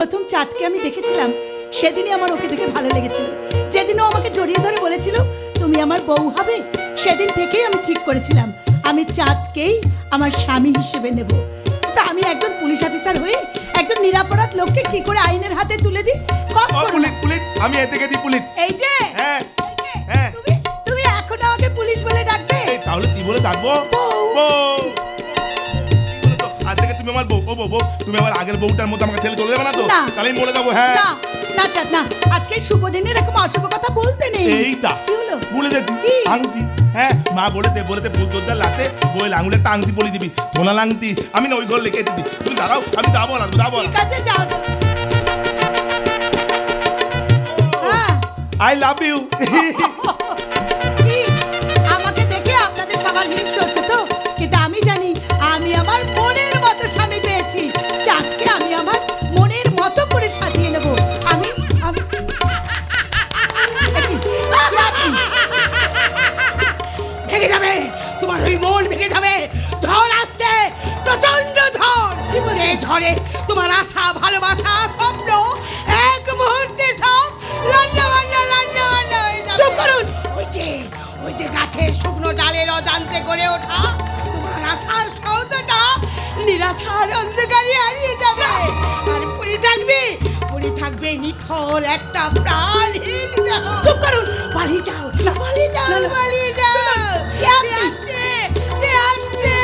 প্রথম চাঁদকে আমি দেখেছিলাম সেদিনই আমার ওকে দেখে ভালো লেগেছিল। যেদিন ও আমাকে জড়িয়ে ধরে বলেছিল তুমি আমার বউ হবে সেদিন থেকেই আমি ঠিক করেছিলাম। আমি চাঁদকেই আমার স্বামী হিসেবে নেব। তা আমি একজন পুলিশ অফিসার হয়ে একজন নিরাপরাধ লোককে কি করে আইনের হাতে তুলে দিই? কম করো না। পুলিশ পুলিশ আমি এ থেকে দিই পুলিশ এই যে হ্যাঁ এই যে, হ্যাঁ। তুমি তুমি এখন আমাকে পুলিশ বলে ডাকবে? এই তাহলে তুই বলে ডাকবো? বউ। বউ। আমার বউ। ও বউ তুমি আমার আগের বউটার মতো আমাকে ঠেলে চলে যাবে না তো? না। তাহলে আমি বলে দেবো হ্যাঁ। না না চাঁদ না। আজকে এই শুভ দিনে এরকম অশুভ কথা বলতে নেই। এইটা। কি হলো? বলে দে তুই কি? আংটি। হ্যাঁ মা বলে দে বলে দে ফুল তোর লাতে। বইয়ের আঙুলে একটা আংটি বলে দিবি সোনার আংটি। আমি না ওই ঘর লিখে দিবি। তুমি দাঁড়াও আমি যাব না যাব ঠিক আছে যাও। হ্যাঁ আই লাভ ইউ। স্বামী পেয়েছি। চাঁদকে আমি আমার মনের মতো করে সাজিয়ে নেব। আমি? ভেঙে যাবে। তোমার ওই মন ভেঙে যাবে। ঝড় আসছে। প্রচণ্ড ঝড়। যে ঝড়ে তোমার আশা ভালোবাসা স্বপ্ন এক মুহূর্তে সব রান্না বান্না রান্না বান্না চুপ করুন। ওই যে ওই যে গাছের শুকনো ডালের অজান্তে গড়ে ওঠা তোমার আশার সৌধটা নিরাশার অন্ধকারে হারিয়ে যাবে। আর পড়ে থাকবে পড়ে থাকবে নিথর একটা প্রাণহীন দেহ। চুপ করুন। পালিয়ে যাও পালিয়ে যাও। পালিয়ে যাও। কে সে আসছে সে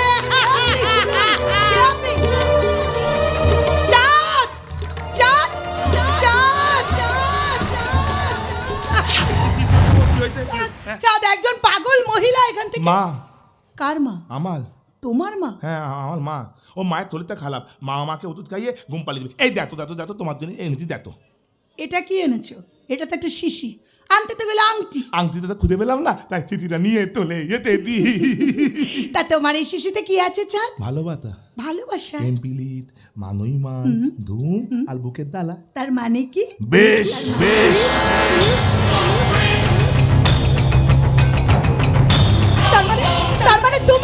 চাঁদ একজন পাগল মহিলা এখান থেকে। মা। কার মা? আমার। তোমার মা? হ্যাঁ আমার মা। ও মায়ের শরীরটা খারাপ মা আমাকে ওষুধ খাইয়ে ঘুম পালিয়ে দিবে। এই দেখো দেখো দেখো তোমার জন্য এনেছি দেখো। এটা কি এনেছো? এটা তো একটা শিশি। আনতে তো গেলে আংটি। আংটিটা তো খুঁজে পেলাম না তাই চিঠিটা নিয়ে তোলে এতে দি তা তোমার এই শিশিতে কি আছে চাঁদ? ভালোবাসা। ভালোবাসা? এমপিলিট মানুই মান ধুম আর বুকের দালা। তার মানে কি? বেশ বেশ।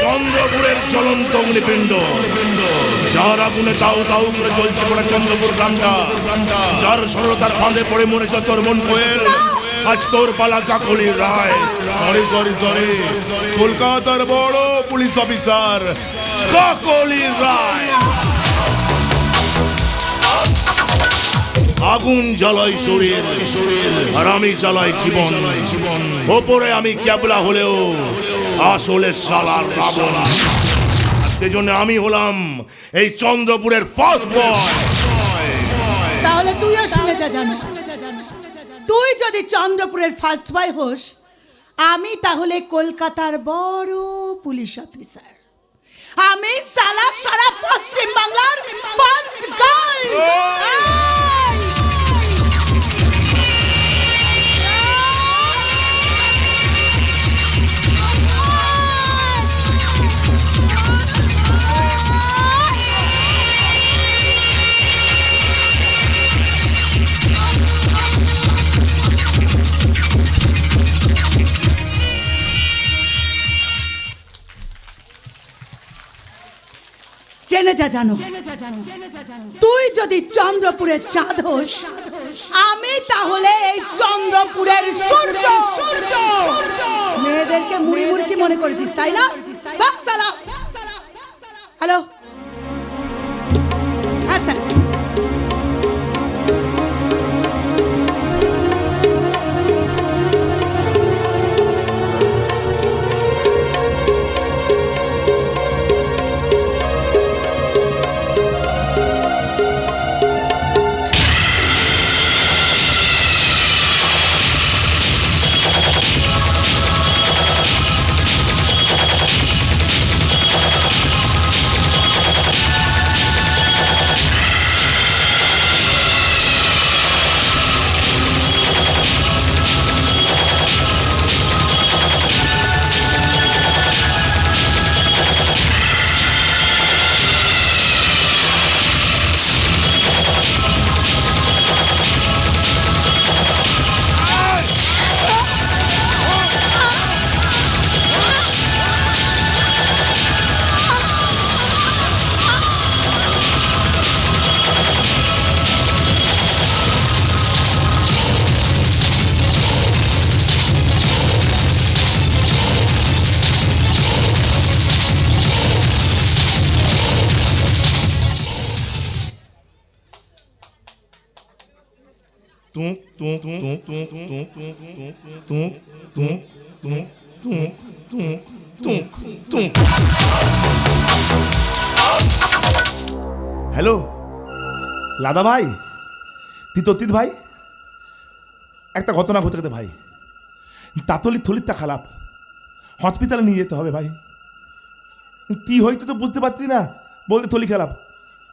চন্দ্রপুরের জ্বলন্ত অগ্নিপিণ্ড। যার আগুনে তাও তাও করে জ্বলছে পড়ে চন্দ্রপুর গ্রামটা। যার সরলতার ফাঁদে পড়ে মরেছে তোর মন কোয়েল। আজ তোর পালা Kakoli Roy. Sorry sorry sorry. কলকাতার বড় পুলিশ অফিসার কাকলি রায়। আগুন জ্বালাই শরীর, আর আমি চালাই জীবন জীবন। ওপরে আমি ক্যাবলা হলেও আসলে সালার রাবণ সেজন্য আমি হলাম এই চন্দ্রপুরের ফার্স্ট বয় তাহলে তুইও শুনে যা জানো। তুই যদি চন্দ্রপুরের ফার্স্ট বয় হোস আমি তাহলে কলকাতার বড় পুলিশ অফিসার আমি সালা সারা পশ্চিম বাংলার ফার্স্ট গার্ল জেনে যা জানো। তুই যদি চন্দ্রপুরের চাঁদ হোস আমি তাহলে এই চন্দ্রপুরের সূর্য। সূর্য মেয়েদেরকে মুড়ি মুড়কি মনে করেছিস তাই না? হ্যালো? তুক তুক তুক তুক তুক তুক তুক তুক তুক তুক তুক তুক হ্যালো লাদা ভাই তিতোত্তিত ভাই একটা ঘটনা ঘটে গেছে ভাই তাতলি থলিরটা খারাপ হসপিটালে নিয়ে যেতে হবে ভাই কি হইতে তো বুঝতে পারছি না বলতে থলি খারাপ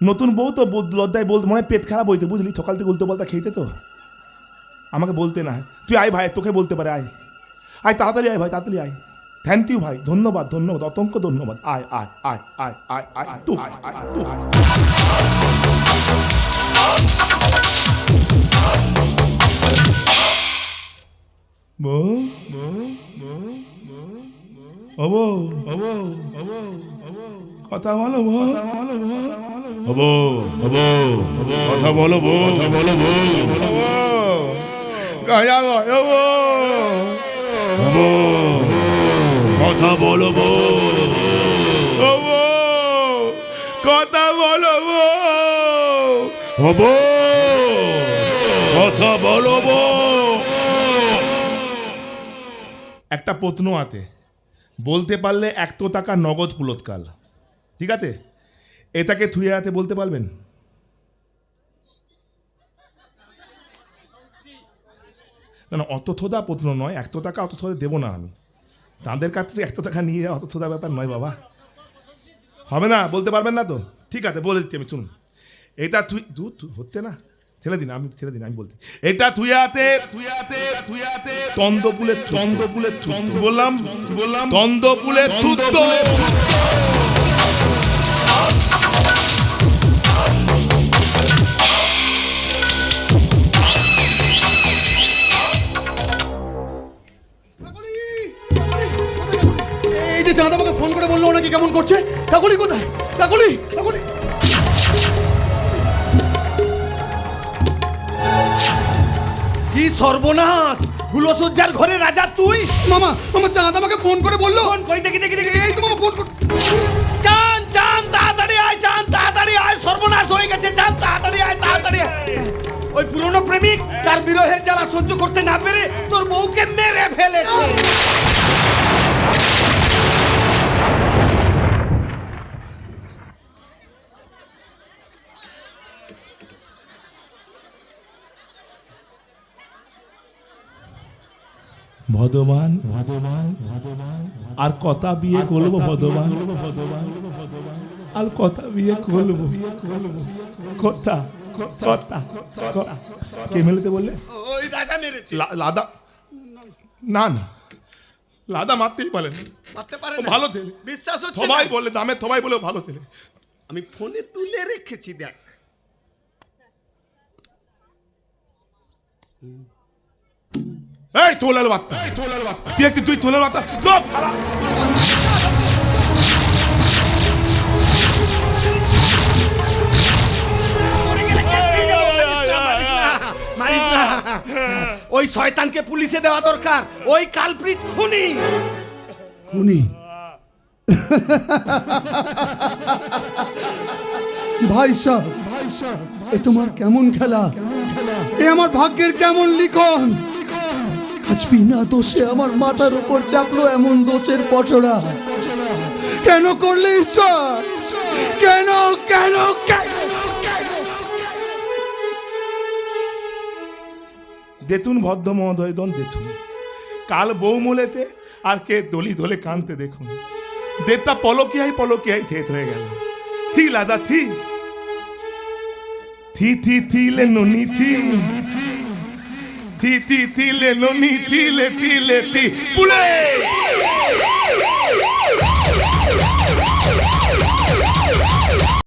নতুন বউ তো লজ্জায় বলতে মনে হয় পেট খারাপ হইতে বুঝলি সকাল থেকে উল্টো পাল্টা খেয়েছে তো আমাকে বলতে না তুই আয় ভাই, তোকে বলতে পারে, আয়। আয়, তাড়াতাড়ি আয় ভাই, তাড়াতাড়ি আয়। থ্যাংক ইউ ভাই, ধন্যবাদ ধন্যবাদ অতঙ্ক ধন্যবাদ। আয় আয় আয় আয় আয় আয় তু বউ বউ বউ অবো অবো অবো কথা বলো, বউ। বলো বউ কথা বলো বো কথা বলো, বউ। দয়া কথা বলব কথা বলব হব কথা বলব একটা প্রত্ন আছে। বলতে পারলে এক টাকা নগদ পুলতকাল ঠিক আছে? এটাকে থুয়ে আছে বলতে পারবেন? না না অত থোদা প্রশ্ন নয় এত টাকা অত থোদা দেবো না আমি। তাদের কাছ থেকে একশো টাকা নিয়ে অত থোদা ব্যাপার নয় বাবা। হবে না বলতে পারবেন না তো। ঠিক আছে বলে দিচ্ছি আমি শুনুন। এটা তুই দু তু- হচ্ছে না। ছেড়ে দিন আমি ছেড়ে দিন আমি বলছি। এটা তুইয়াতে তুইয়াতে তুইয়াতে তন্দপুলের তন্দপুলের তন্দ বললাম বললাম তন্দপুলের সুত্ত করে ওনাকে কেমন করছে? কাকুলি কোথায়? কাকুলি কাকুলি। কি সর্বনাশ! হুলসজ্জার ঘরে রাজা তুই? মামা মামা চাঁদা আমাকে ফোন করে বলল। ফোন কই দেখি দেখি দেখি। এই তো মামা ফোন করে চান চান তাড়াতাড়ি আয় চান তাড়াতাড়ি আয়। সর্বনাশ হয়ে গেছে চান তাড়াতাড়ি আয় তাড়াতাড়ি। ওই পুরনো প্রেমিক তার বিরহের জ্বালা সহ্য করতে না পেরে তোর বউকে মেরে ফেলেছে। ভগবান ভগবান ভগবান আর কথা বিয়ে করব ভগবান ভগবান আর কথা বিয়ে করব। কথা কথা কে মেলেতে বললে? ওই রাজা মেরেছে। লাদা। না না। লাদা মারতেই পারেন মারতে পারে ভালো ছেলে। বিশ্বাস হচ্ছে সবাই? বলে দামে সবাই বলে ভালো ছেলে। আমি ফোনে তুলে রেখেছি দেখ। এই তোলার বার্তা এই তোলার বার্তা তুই একটু তুই তোলার বার্তা ওই শয়তানকে পুলিশে দেওয়া দরকার। ওই কালপ্রিট খুনি। উনি ভাই সাহ ভাই সাহ এ তোমার কেমন খেলা? এ আমার ভাগ্যের কেমন লিখন? আজ বিনা দোষে। আমার মাথার উপর চাপলো এমন দোষের পচড়া কেন করলে ঈশ্বর? কেন কেন দেতুন ভদ্র মহোদয় দন দেতুন। কাল বউ মোলেতে আর কে দলি দলে কানতে দেখুন। দেবতা পলকিয়াই পলকিয়াই থেত হয়ে গেল। থি, লাদা, থি। থি থি থি লে ননি থি। থি থি তিলে ননি তিলে তিলে তি। পুলে!